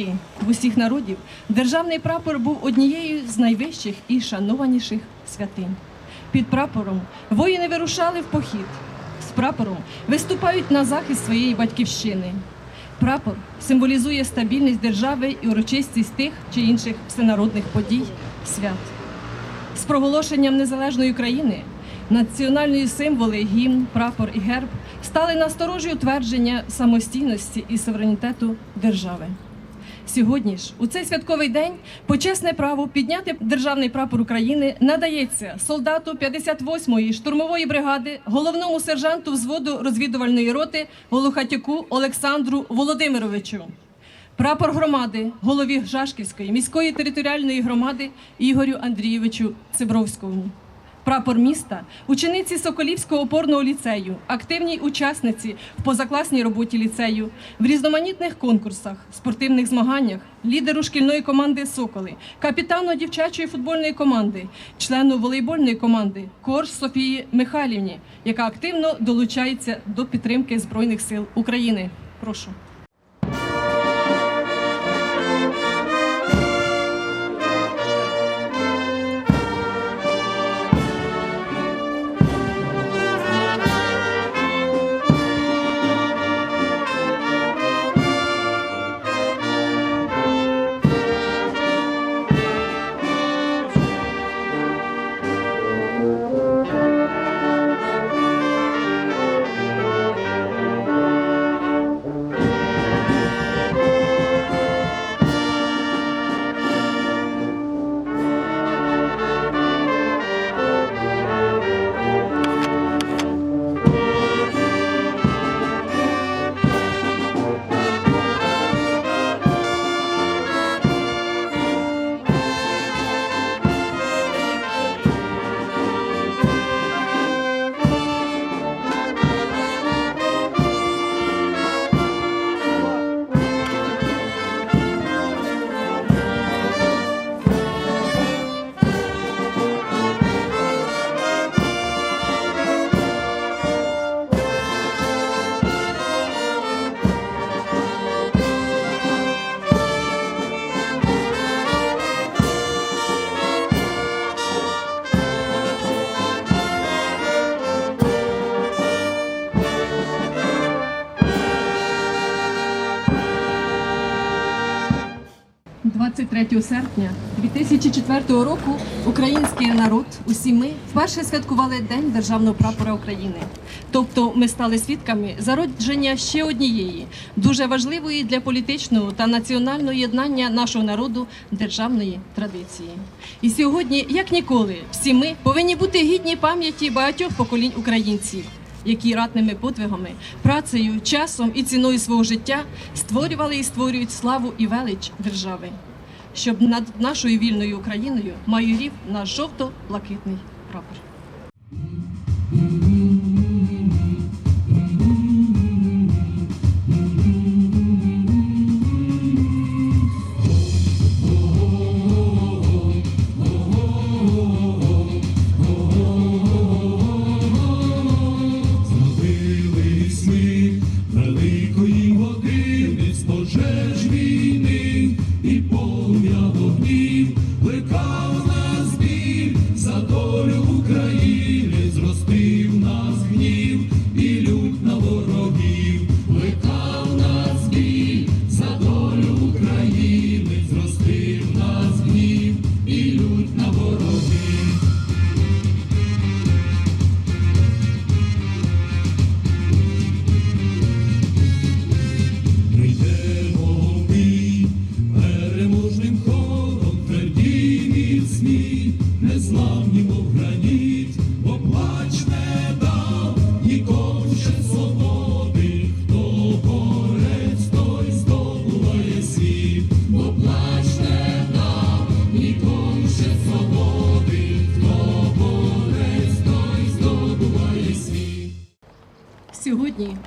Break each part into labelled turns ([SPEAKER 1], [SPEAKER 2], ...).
[SPEAKER 1] віки, в усіх народів державний прапор був однією з найвищих і шанованіших святинь. Під прапором воїни вирушали в похід. З прапором виступають на захист своєї батьківщини. Прапор символізує стабільність держави і урочистість тих чи інших всенародних подій, свят. З проголошенням незалежної країни національні символи, гімн, прапор і герб стали насторожі утвердження самостійності і суверенітету держави. Сьогодні ж, у цей святковий день, почесне право підняти державний прапор України надається солдату 58-ї штурмової бригади, головному сержанту взводу розвідувальної роти Волохатюку Олександру Володимировичу. Прапор громади, голові Жашківської міської територіальної громади Ігорю Андрійовичу Цибровському. Прапор міста, учениці Соколівського опорного ліцею, активній учасниці в позакласній роботі ліцею, в різноманітних конкурсах, спортивних змаганнях, лідеру шкільної команди Соколи, капітану дівчачої футбольної команди, члену волейбольної команди Корж Софії Михайлівні, яка активно долучається до підтримки Збройних сил України. Прошу. – 23 серпня 2004 року український народ, усі ми вперше святкували День державного прапора України. Тобто ми стали свідками зародження ще однієї дуже важливої для політичного та національного єднання нашого народу державної традиції. І сьогодні, як ніколи, всі ми повинні бути гідні пам'яті багатьох поколінь українців. Які ратними подвигами, працею, часом і ціною свого життя створювали і створюють славу і велич держави, щоб над нашою вільною Україною майорів наш жовто-блакитний прапор.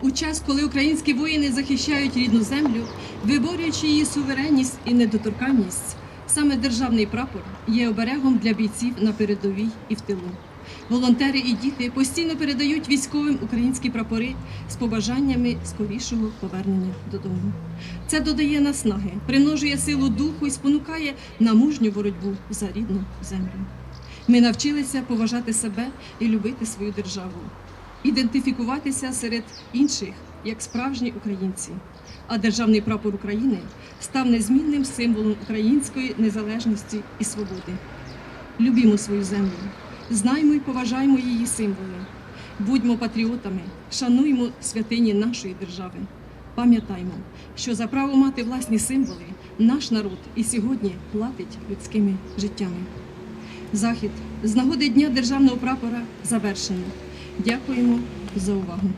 [SPEAKER 1] У час, коли українські воїни захищають рідну землю, виборюючи її суверенність і недоторканність, саме державний прапор є оберегом для бійців на передовій і в тилу. волонтери і діти постійно передають військовим українські прапори з побажаннями скорішого повернення додому. Це додає наснаги, примножує силу духу і спонукає на мужню боротьбу за рідну землю. Ми навчилися поважати себе і любити свою державу, ідентифікуватися серед інших як справжні українці. А державний прапор України став незмінним символом української незалежності і свободи. Любімо свою землю, знаймо і поважаймо її символи, будьмо патріотами, шануймо святині нашої держави. Пам'ятаймо, що за право мати власні символи наш народ і сьогодні платить людськими життями. Захід з нагоди Дня державного прапора завершено. Дякуємо за увагу.